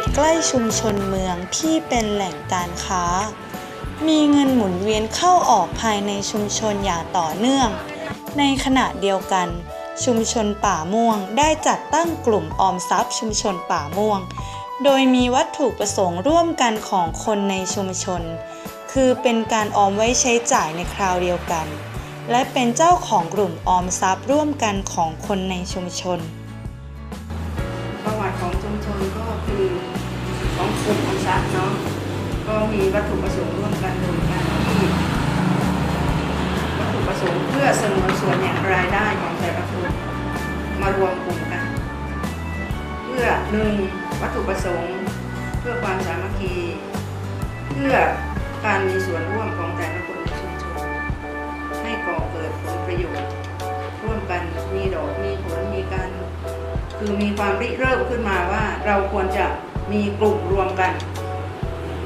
ชีวิตใกล้ชุมชนเมืองที่เป็นแหล่งการค้า มีเงินหมุนเวียนเข้าออกภายในชุมชนอย่างต่อเนื่อง ในขณะเดียวกัน ชุมชนป่าม่วงได้จัดตั้งกลุ่มออมทรัพย์ชุมชนป่าม่วง โดยมีวัตถุประสงค์ร่วมกันของคนในชุมชน คือเป็นการออมไว้ใช้จ่ายในคราวเดียวกัน และเป็นเจ้าของกลุ่มออมทรัพย์ร่วมกันของคนในชุมชน ลุ่มออมทรัพย์เนาะก็มีวัตถุประสงค์ร่วมกันโดยการที่วัตถุประสงค์เพื่อสงวนส่วนแห่งรายได้ของแต่ละคนมารวมกลุ่มกัน เพื่อหนึ่งวัตถุประสงค์เพื่อความสามัคคี เพื่อการมีส่วนร่วมของแต่ละคนในชุมชนให้ก่อเกิดผลประโยชน์ร่วมกันมีดอกมีผลมีการคือมีความริเริ่มขึ้นมาว่าเราควรจะ มีกลุ่มรวมกัน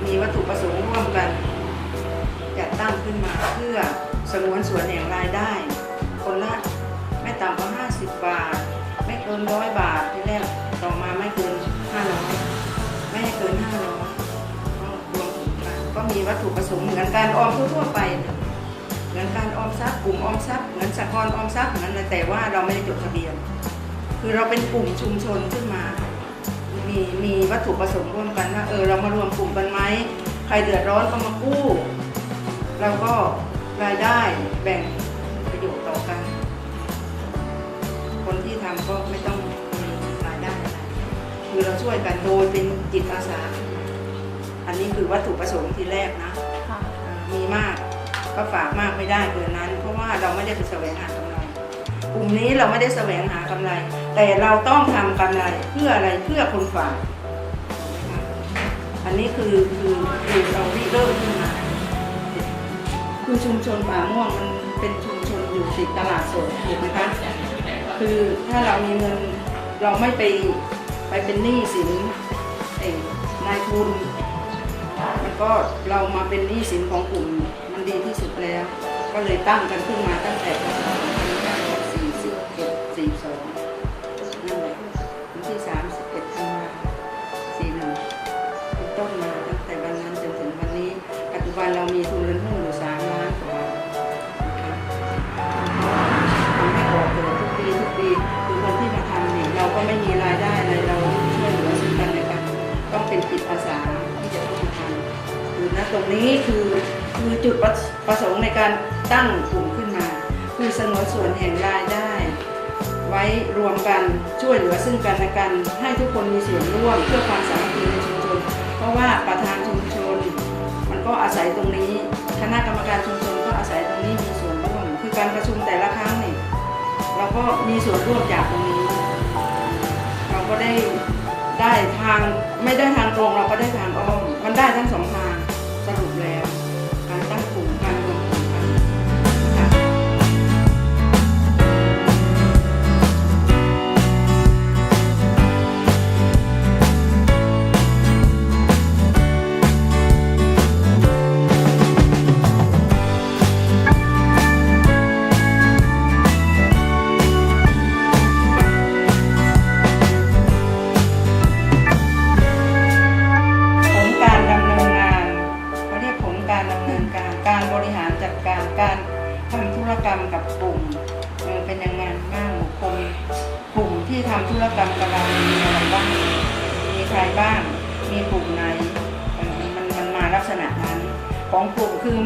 มีวัตถุประสงค์ร่วมกัน จัดตั้งขึ้นมาเพื่อสงวนส่วนแห่งรายได้ คนละไม่ต่ำกว่า 50 บาท ไม่เกินร้อยบาทที่แรกต่อมาไม่เกิน500ไม่ให้เกิน500ก็รวมกันก็มีวัตถุประสงค์เหมือนการออมทั่วๆไปเหมือนการออมทรัพย์กลุ่มออมทรัพย์เหมือนสหกรณ์ออมทรัพย์เหมือนอะไรแต่ว่าเราไม่ได้จดทะเบียน คือเราเป็นกลุ่มชุมชนขึ้น มามีมีวัตถุประสงค์ร่วมกันว่าเออเรามารวมกลุ่มกันไหมใครเดือดร้อนก็มากู้เราก็รายได้แบ่งประโยชน์ต่อกัน คนที่ทำก็ไม่ต้องมีรายได้อะไรคือเราช่วยกันโดยเป็นจิตอาสา อันนี้คือวัตถุประสงค์ที่แรกนะอ่ามีมากก็ฝากมากไม่ได้เกินนั้น เพราะว่าเราไม่ได้ไปแสวงหากำไรกลุ่มนี้เราไม่ได้แสวงหากำไร แต่เราต้องทำกำไรเพื่ออะไรเพื่อคนฝากอันนี้คือคือคือเราริเริ่มขึ้นมาคือชุมชนป่าม่วงมันเป็นชุมชนอยู่ติดตลาดสดถูกไหมคะคือถ้าเรามีเงินเราไม่ไปไปเป็นหนี้สินเอ่อนายทุนมันก็เรามาเป็นหนี้สินของกลุ่มมันดีที่สุดแล้ว ก็เลยตั้งกันขึ้นมาตั้งแต่ ที่คือคนที่มาทำเนี่ยเราก็ไม่มีรายได้อะไรเราช่วยเหลือซึ่งกันและกันต้องเป็นจิตอาสาที่จะต้องทำคือณตรงนี้คือคือจุดประประสงค์ในการตั้งกลุ่มขึ้นมา คือสงวนส่วนแห่งรายได้ ไว้รวมกันช่วยเหลือซึ่งกันและกัน ให้ทุกคนมีส่วนร่วมเพื่อความสามัคคีในชุมชน เพราะว่าประธานชุมชน มันก็อาศัยตรงนี้ คณะกรรมการชุมชนก็อาศัยตรงนี้มีส่วนร่วม คือการประชุมแต่ละครั้ง ก็มีส่วนร่วมจากตรงนี้ เราก็ได้ได้ทางไม่ได้ทางตรงเราก็ได้ทางอ้อมมันได้ทั้งสองทาง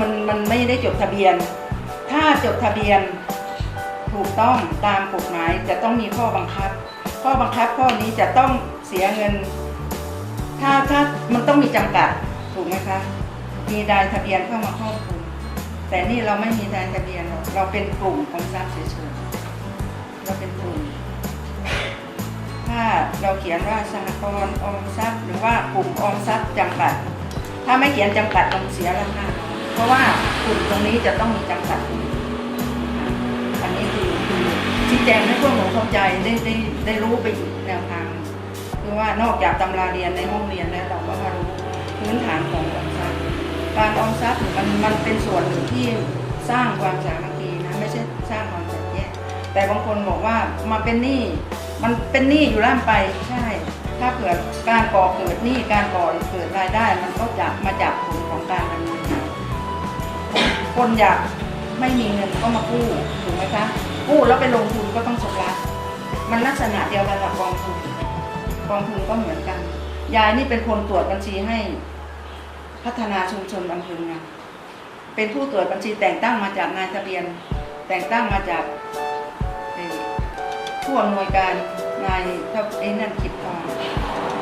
มันมันไม่ได้จดทะเบียน ถ้าจดทะเบียนถูกต้องตามกฎหมายจะต้องมีข้อบังคับ ข้อบังคับข้อนี้จะต้องเสียเงิน ถ้าถ้ามันต้องมีจำกัดถูกไหมคะ มีรายทะเบียนเข้ามาครอบคลุมแต่นี่เราไม่มีรายทะเบียนหรอกเราเป็นกลุ่มออมทรัพย์เฉยๆเราเป็นกลุ่ม ถ้าเราเขียนว่าสหกรณ์ออมทรัพย์ หรือว่ากลุ่มออมทรัพย์จำกัด ถ้าไม่เขียนจำกัดต้องเสียราคา เพราะว่ากลุ่มตรงนี้จะต้องมีจำกัดอันนี้คือคือชี้แจงให้พวกหนูเข้าใจได้ได้ได้รู้ไปอีกแนวทางคือว่านอกจากตำราเรียนในห้องเรียนแล้วเราก็มารู้พื้นฐานของออมทรัพย์การออมทรัพย์มันมันเป็นส่วนหนึ่งที่สร้างความสามัคคีนะไม่ใช่สร้างความแตกแยกแต่บางคนบอกว่ามาเป็นหนี้มันเป็นหนี้อยู่ล่ำไปใช่ ถ้าเกิดการก่อเกิดหนี้การก่อเกิดรายได้ มันก็จะมาจากผลของการดำเนินงาน คนอยากไม่มีเงินก็มากู้ถูกไหมคะกู้แล้วไปลงทุนก็ต้องชำระมันลักษณะเดียวกันกับกองทุนกองทุนก็เหมือนกัน ยายนี่เป็นคนตรวจบัญชีให้พัฒนาชุมชนอำเภองานเป็นผู้ตรวจบัญชีแต่งตั้งมาจากนายทะเบียน แต่งตั้งมาจากผู้อำนวยการนายทับไอ้นั่นคิดทอง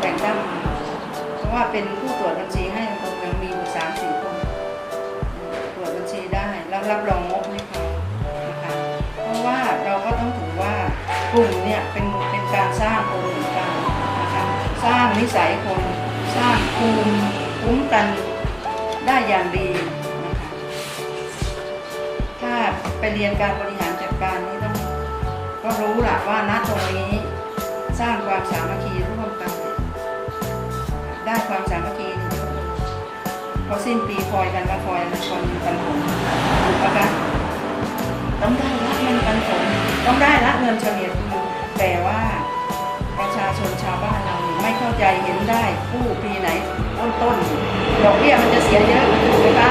แต่งตั้งเพราะว่าเป็นผู้ตรวจบัญชีให้อำเภอเมืองมีอยู่สามสี่ค รับรองงบให้เขานะคะเพราะว่าเราก็ต้องถือว่ากลุ่มเนี่ยเป็นเป็นการสร้างคนเหมือนกันนะคะสร้างนิสัยคนสร้างภูมิคุ้มกันได้อย่างดีนะคะถ้าไปเรียนการบริหารจัดการนี่ต้องก็รู้แหละว่าณตรงนี้สร้างความสามัคคีร่วมกัน ได้ความสามัคคี เยอะเลยพอสิ้นปีคอยกันมาคอยกันคนปันผลถูกปะคะต้องได้ละเงินปันผลต้องได้ละเงินเฉลี่ยคืนแต่ว่าประชาชนชาวบ้านเราไม่เข้าใจเห็นได้กู้ปีไหนต้นต้นดอกเบี้ยมันจะเสียเยอะถูกไหมคะ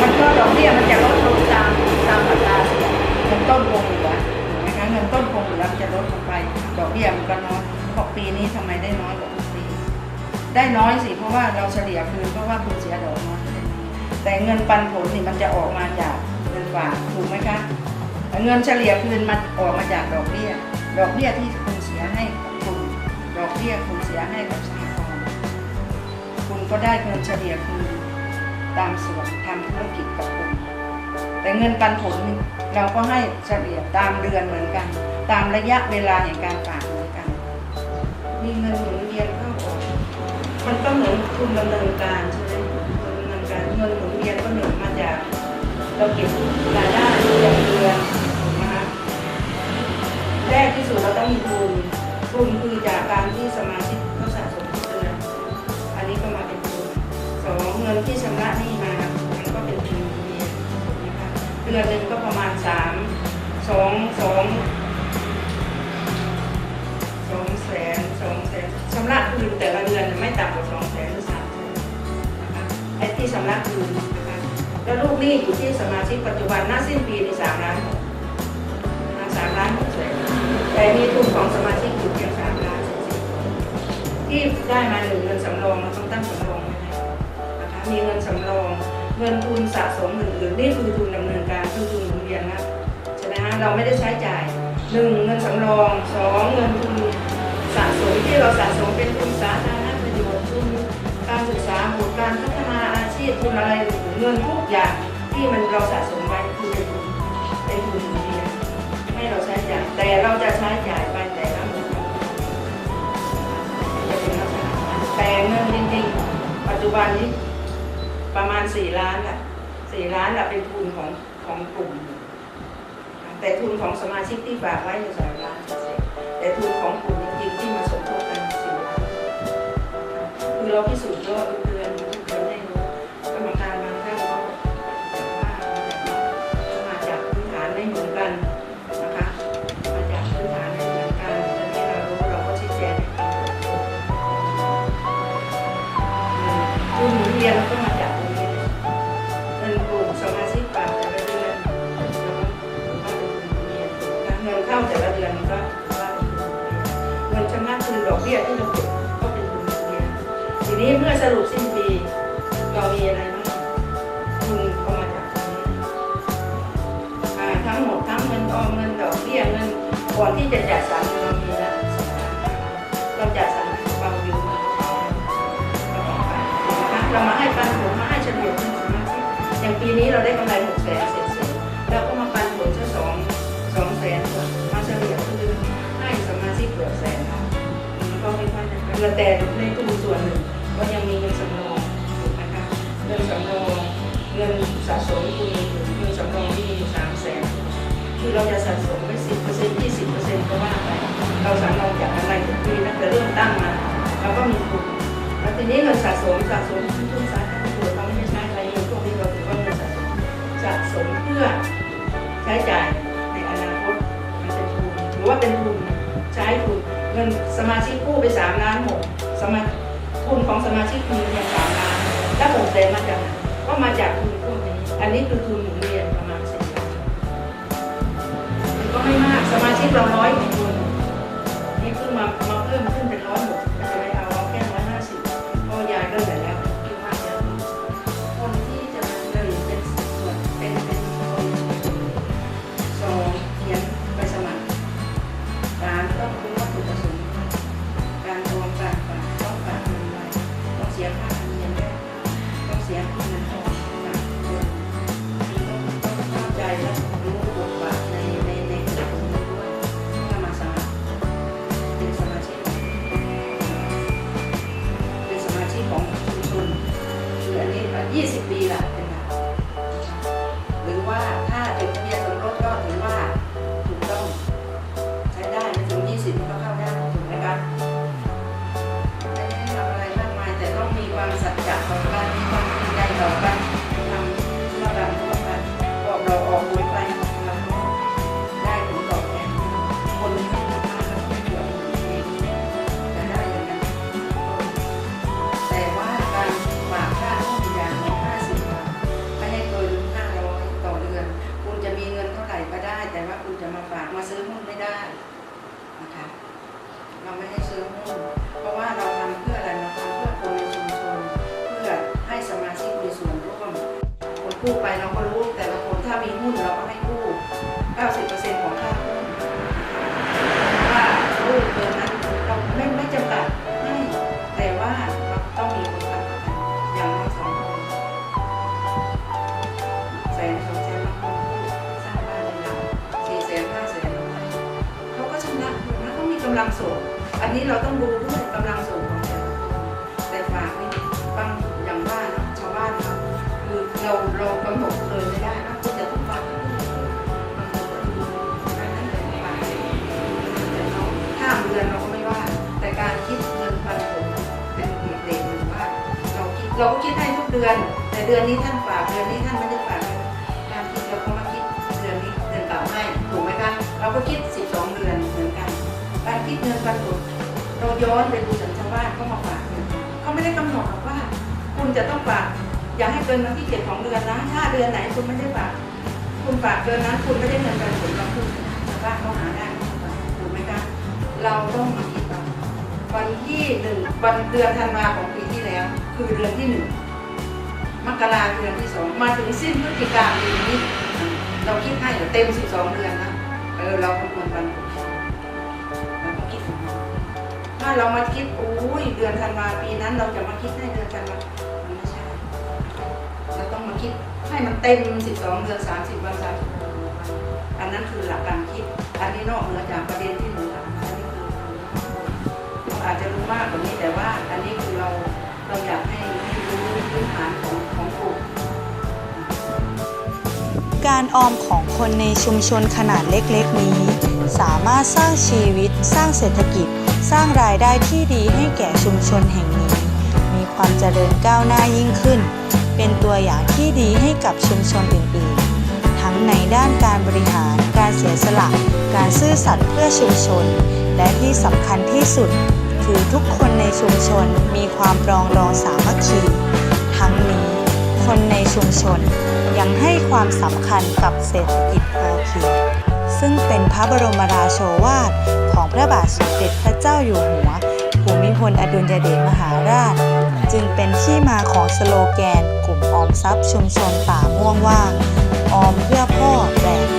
มันก็ดอกเบี้ยมันจะลดลงตามตามอัตราเสียเงินต้นคงเหลือถูกไหมคะเงินต้นคงเหลือมันจะลดลงไปดอกเบี้ยมันก็น้อยบอก ได้น้อยสิเพราะว่าเราเฉลี่ยคืนเพราะว่าคุณเสียดอกน้อยไม่ได้น้อยแต่เงินปันผลนี่มันจะออกมาจากเงินฝากถูกไหมคะเงินเฉลี่ยคืนมันออกมาจากดอกเบี้ย ดอกเบี้ยที่คุณเสียให้กับคุณดอกเบี้ยคุณเสียให้กับสหกรณ์คุณก็ได้เงินเฉลี่ยคืนตามส่วนทำธุรกิจกับคุณแต่เงินปันผลเราก็ให้เฉลี่ยตามเดือนเหมือนกัน ตามระยะเวลาแห่งการฝากเหมือนกัน มีเงินหมุนเวียน มันก็เหมือนทุนดำเนินการใช่ไหมทุนดำเนินการเงินหมุนเวียนก็หนึ่งมาจากเราเก็บรายได้อย่างเดือนถูกไหมคะแรกที่สุดเราต้องมีทุนทุนคือจากการที่สมาชิกเขาสะสมทุกเดือนอันนี้ก็มาเป็นทุนสองเงินที่ชำระหนี้มามันก็เป็นทุนหมุนเวียนนะคะเดือนหนึ่งก็ประมาณสามสองสอง คืนแต่ละเดือนไม่ต่ำกว่าสองแสนหรือสามแสนนะคะไอ้ที่ชำระคืนนะคะแล้วลูกหนี้อยู่ที่สมาชิกปัจจุบันหน้าสิ้นปีในสามล้านสามล้านหกแสนแต่มีทุนของสมาชิกอยู่เพียงสามล้านที่ได้มาหนึ่งเงินสำรองเราต้องตั้งสำรองให้นะคะมีเงินสำรองเงินทุนสะสมอื่นๆนี่คือทุนดำเนินการคือทุนหมุนเวียนนะใช่ไหมฮะเราไม่ได้ใช้จ่ายหนึ่งเงินสำรองสองเงินทุน สะสมที่เราสะสมเป็นทุนสาธารณประโยชน์ทุนการศึกษาบุตการพัฒนาอาชีพทุนอะไรเงินทุกอย่างที่มันเราสะสมไว้คือเป็นทุนเป็นทุนนี้นให้เราใช้จ่ายแต่เราจะใช้จ่ายไปแต่ละหมวดจะเป็นลักษณะแต่เงินจริงๆปัจจุบันนี้ประมาณสี่ล้านแหละสี่ล้านแหละเป็นทุนของของกลุ่ม แต่ทุนของสมาชิกที่ฝากไว้อยู่สามล้านเศษๆแต่ทุนของกลุ่ม คือเราพิสูจน์ก็เดือนเดือนให้รู้กรรมการบางท่านก็บอกว่ามาจากพื้นฐานไม่เหมือนกันนะคะมาจากพื้นฐานไม่เหมือนกันแต่ที่เรารู้เราก็ชี้แจงให้ฟังทุนหมุนเวียนก็มาจา รุปสิ้นปีเรามีอะไรบ้างทุนก็มาจากตรงนี้ทั้งหมดทั้งเงินออมเงินดอกเบี้ยเงินก่อนที่จะจัดสรรเรามีแล้วเราจัดสรรเบาวิวมาเบาเราออกไปนะคะเรามาให้ปันผลมาให้เฉลี่ยเงินสมาชิกอย่างปีนี้เราได้กำไรหกแสนเศษๆเราก็มาปันผลเจ้าสองสองแสนมาเฉลี่ยคือให้สมาชิกเกือบแสนเนาะมันก็ไม่ค่อยจะเงินแต่ สะสมมีมีสำรองที่มีสามแสนคือเราจะสะสมไม่สิบเปอร์เซ็นต์ยี่สิบเปอร์เซ็นต์ก็ว่าไปเราสำรองจากอะไรทุกปีนั่นแต่เริ่มตั้งมาเราก็มีกลุ่มแล้วทีนี้เราสะสมสะสมทุนทุสาขาตัวเราไม่ใช้อะไรเองพวกนี้เราถือว่าเป็นสะสมสะสมเพื่อใช้จ่ายในอนาคตมันเป็นทุนหรือว่าเป็นทุนใช้ทุนเงินสมาชิกกู้ไปสามล้านหกสมาทุนของสมาชิกมีเพียงสามล้านแล้วมเแสนมาจากก็มาจากทุ นนี้คือทุนหมุนเวียนประมาณสิบล้านก็ไม่มากสมาชิกเราน้อย ก็รู้แต่ละคนถ้ามีหุ้นเราก็ให้กู้90%ของค่าหุ้นว่ากู้เกินนั้นเราไม่ไม่จำกัดให้แต่ว่าเราต้องมีคนทำกันอย่างน้อยสองคนแสนสองแสนบางคนสร้างบ้านในเราสี่แสนห้าแสนเขาก็ชำระอยู่นะเขามีกำลังส่งอันนี้เราต้องดูด้วยกำลังส่งของแต่ละคนแต่ฝากนี่บางอย่างว่านะชาวบ้านเราคือเราเรากำหนดเลย เราก็คิดให้ทุกเดือน แต่เดือนนี้ท่านฝากเดือนนี้ท่านไม่ได้ฝากการคิดเราก็มาคิดเดือนนี้เดือนเก่าให้ถูกไหมคะเราก็คิด 12 เดือนเหมือนกัน การคิดเงินปันผลเราย้อนไปดูสัญชาวบ้านเขามาฝากเงินเขาไม่ได้กำหนดหรอกว่า คุณจะต้องฝากอย่าให้เกินวันที่เจ็ดของเดือนนะถ้าเดือนไหนคุณไม่ได้ฝากคุณฝากเดือนนั้นคุณไม่ได้เงินปันผลเราคุณชาวบ้านเขาหาได้ถูกไหมคะเราต้องมาคิดเอาวันที่หนึ่งวันเดือนธันวาของปีที่แล้ว คือเดือนที่หนึ่งมกราเดือนที่สองมาถึงสิ้นพฤศจิกาปีนี้ เราคิดให้เต็มสิบสองเดือนนะเออเราคำนวณปันผลเราก็คิดถ้าเรามาคิดอุ้ยเดือนธันวาปีนั้น เราจะมาคิดให้เดือนธันวามันไม่ใช่เราต้องมาคิดให้มันเต็ม12เดือน30วัน30วันอันนั้นคือหลักการคิด อันนี้นอกเหนือจากประเด็นที่หนูถามอันนี้คือเราอาจจะรู้มากกว่านี้แต่ว่า อันนี้คือเรา เราอยากให้รู้พื้นฐานของของกลุ่มการออมของคนในชุมชนขนาดเล็กๆนี้ สามารถสร้างชีวิต สร้างเศรษฐกิจ สร้างรายได้ที่ดีให้แก่ชุมชนแห่งนี้ มีความเจริญก้าวหน้ายิ่งขึ้น เป็นตัวอย่างที่ดีให้กับชุมชนอื่นๆ ทั้งในด้านการบริหาร การเสียสละ การซื่อสัตย์เพื่อชุมชน และที่สำคัญที่สุด คือทุกคนในชุมชนมีความปรองดองสามัคคี ทั้งนี้ คนในชุมชนยังให้ความสำคัญกับเศรษฐกิจพอเพียงซึ่งเป็นพระบรมราโชวาทของพระบาทสมเด็จพระเจ้าอยู่หัว ภูมิพลอดุลยเดชมหาราช จึงเป็นที่มาของสโลแกน กลุ่มออมทรัพย์ชุมชนป่าม่วงว่า ออมเพื่อพ่อแบก